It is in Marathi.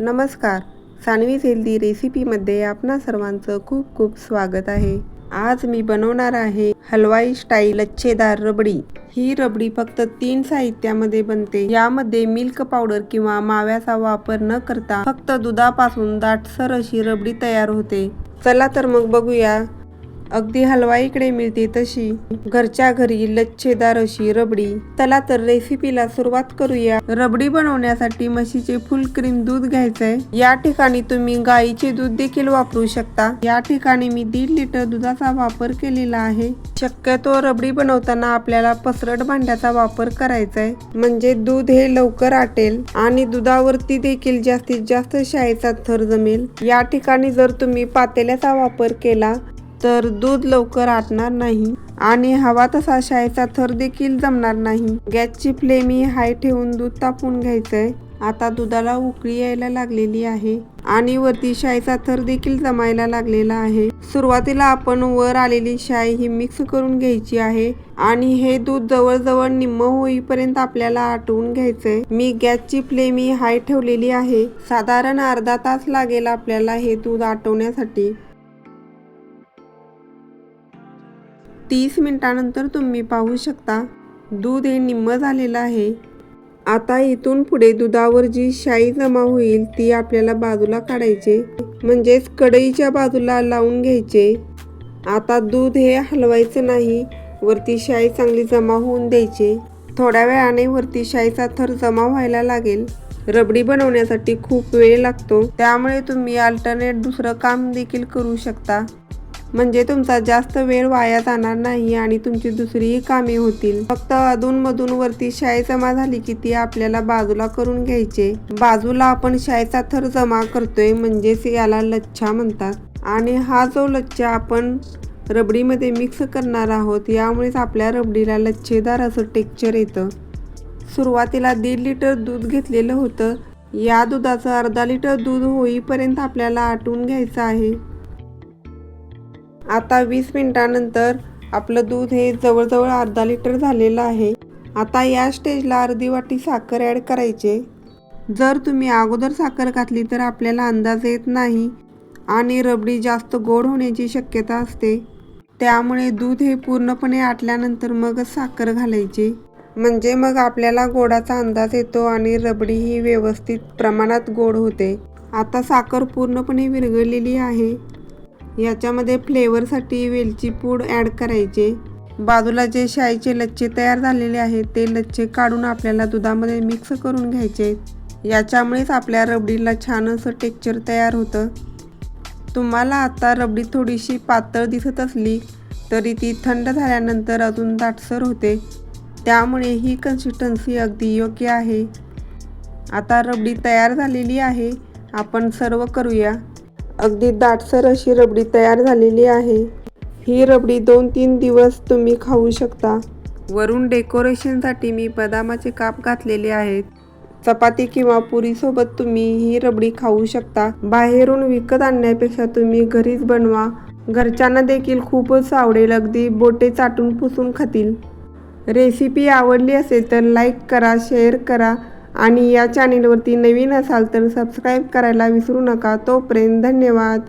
नमस्कार. सानवीज हेल्दी रेसिपीमध्ये आपणा सर्वांचं खूप खूप स्वागत आहे. आज मी बनवणार आहे हलवाई स्टाईल लच्छेदार रबडी. ही रबडी फक्त तीन साहित्यामध्ये बनते. यामध्ये मिल्क पावडर किंवा माव्याचा वापर न करता फक्त दुधापासून दाटसर अशी रबडी तयार होते. चला तर मग बघूया अगदी हलवाईकडे मिळते तशी. घरच्या घरी लच्छेदार अशी रबडी. चला तर रेसिपीला सुरुवात करूया. रबडी बनवण्यासाठी म्हशीचे फुल क्रीम दूध घ्यायचंय. या ठिकाणी तुम्ही गाईचे दूध देखील वापरू शकता. या ठिकाणी मी दीड लिटर दुधाचा वापर केलेला आहे. शक्यतो रबडी बनवताना आपल्याला पसरट भांड्याचा वापर करायचा आहे म्हणजे दूध हे लवकर आटेल आणि दुधावरती देखील जास्तीत जास्त शाळेचा थर जमेल. या ठिकाणी जर तुम्ही पातेल्याचा वापर केला तर दूध लवकर आटणार नाही आणि हवा तसा शाईचा थर देखील जमणार नाही. गॅसची फ्लेम ही हाय ठेवून दूध तापून घ्यायचंय. आता दुधाला उकळी यायला लागलेली आहे आणि वरती शाईचा थर देखील जमायला लागलेला आहे. सुरुवातीला आपण वर आलेली शाई ही मिक्स करून घ्यायची आहे आणि हे दूध जवळजवळ निम्म होईपर्यंत आपल्याला आटवून घ्यायचंय. मी गॅसची फ्लेम ही हाय ठेवलेली आहे. साधारण अर्धा तास लागेल आपल्याला हे दूध आटवण्यासाठी. तीस मिनिटानंतर तुम्ही पाहू शकता दूध हे निम्म झालेलं आहे. आता इथून पुढे दुधावर जी शाई जमा होईल ती आपल्याला बाजूला काढायचे म्हणजेच कढईच्या बाजूला लावून घ्यायचे. आता दूध हे हलवायचं नाही वरती शाई चांगली जमा होऊन द्यायचे. थोड्या वेळाने वरती शाईचा थर जमा व्हायला लागेल. रबडी बनवण्यासाठी खूप वेळ लागतो त्यामुळे तुम्ही अल्टरनेट दुसरं काम देखील करू शकता. म्हणजे तुमचा जास्त वेळ वाया जाणार नाही आणि तुमची दुसरीही कामे होतील. फक्त अधूनमधून वरती शाई जमा झाली की ती आपल्याला बाजूला करून घ्यायचे. बाजूला आपण शाईचा थर जमा करतोय म्हणजेच याला लच्छा म्हणतात. आणि हा जो लच्छा आपण रबडीमध्ये मिक्स करणार आहोत यामुळेच आपल्या रबडीला लच्छेदार असं टेक्चर येतं. सुरुवातीला दीड लिटर दूध घेतलेलं होतं. या दुधाचं अर्धा लिटर दूध होईपर्यंत आपल्याला आटून घ्यायचं आहे. आता वीस मिनिटानंतर आपलं दूध हे जवळजवळ अर्धा लिटर झालेलं आहे. आता या स्टेजला अर्धी वाटी साखर ॲड करायचे. जर तुम्ही अगोदर साखर घातली तर आपल्याला अंदाज येत नाही आणि रबडी जास्त गोड होण्याची शक्यता असते. त्यामुळे दूध हे पूर्णपणे आटल्यानंतर मगच साखर घालायची. म्हणजे मग आपल्याला गोडाचा अंदाज येतो आणि रबडी ही व्यवस्थित प्रमाणात गोड होते. आता साखर पूर्णपणे विरघळलेली आहे. याच्यामध्ये फ्लेवरसाठी वेलची पूड ॲड करायचे. बाजूला जे शाईचे लच्छे तयार झालेले आहेत ते लच्छे काढून आपल्याला दुधामध्ये मिक्स करून घ्यायचे. याच्यामुळेच आपल्या रबडीला छान असं टेक्चर तयार होतं. तुम्हाला आता रबडी थोडीशी पातळ दिसत असली तरी ती थंड झाल्यानंतर अजून दाटसर होते. त्यामुळे ही कन्सिस्टन्सी अगदी योग्य आहे. आता रबडी तयार झालेली आहे. आपण सर्व करूया. अगदी दाटसर अशी रबडी तयार झालेली आहे. ही रबडी दोन तीन दिवस तुम्ही खाऊ शकता. वरून डेकोरेशनसाठी मी बदामाचे काप घातलेले आहेत. चपाती किंवा पुरीसोबत तुम्ही ही रबडी खाऊ शकता. बाहेरून विकत आणण्यापेक्षा तुम्ही घरीच बनवा. घरच्यांना देखील खूपच आवडेल. अगदी बोटे चाटून पुसून खातील. रेसिपी आवडली असेल तर लाईक करा शेअर करा. आणि या चॅनेलवरती नवीन असाल तर सबस्क्राईब करायला विसरू नका. तोपर्यंत धन्यवाद.